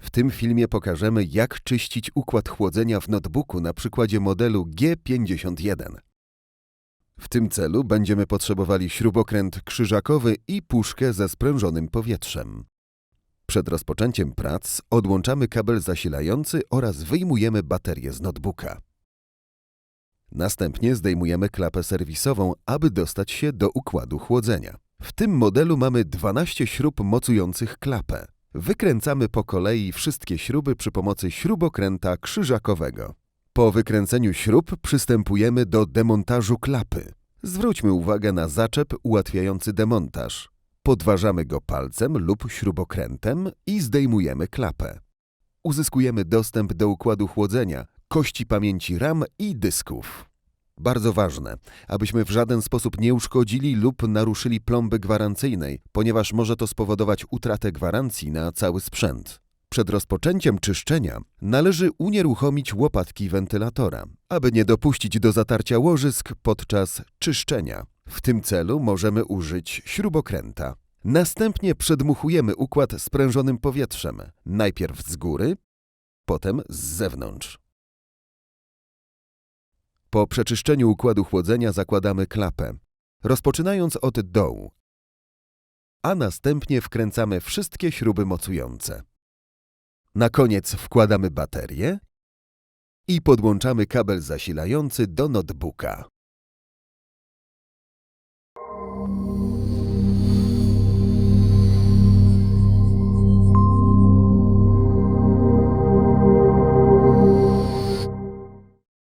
W tym filmie pokażemy, jak czyścić układ chłodzenia w notebooku na przykładzie modelu G51. W tym celu będziemy potrzebowali śrubokręt krzyżakowy i puszkę ze sprężonym powietrzem. Przed rozpoczęciem prac odłączamy kabel zasilający oraz wyjmujemy baterię z notebooka. Następnie zdejmujemy klapę serwisową, aby dostać się do układu chłodzenia. W tym modelu mamy 12 śrub mocujących klapę. Wykręcamy po kolei wszystkie śruby przy pomocy śrubokręta krzyżakowego. Po wykręceniu śrub przystępujemy do demontażu klapy. Zwróćmy uwagę na zaczep ułatwiający demontaż. Podważamy go palcem lub śrubokrętem i zdejmujemy klapę. Uzyskujemy dostęp do układu chłodzenia, kości pamięci RAM i dysków. Bardzo ważne, abyśmy w żaden sposób nie uszkodzili lub naruszyli plomby gwarancyjnej, ponieważ może to spowodować utratę gwarancji na cały sprzęt. Przed rozpoczęciem czyszczenia należy unieruchomić łopatki wentylatora, aby nie dopuścić do zatarcia łożysk podczas czyszczenia. W tym celu możemy użyć śrubokręta. Następnie przedmuchujemy układ sprężonym powietrzem, najpierw z góry, potem z zewnątrz. Po przeczyszczeniu układu chłodzenia zakładamy klapę, rozpoczynając od dołu, a następnie wkręcamy wszystkie śruby mocujące. Na koniec wkładamy baterię i podłączamy kabel zasilający do notebooka.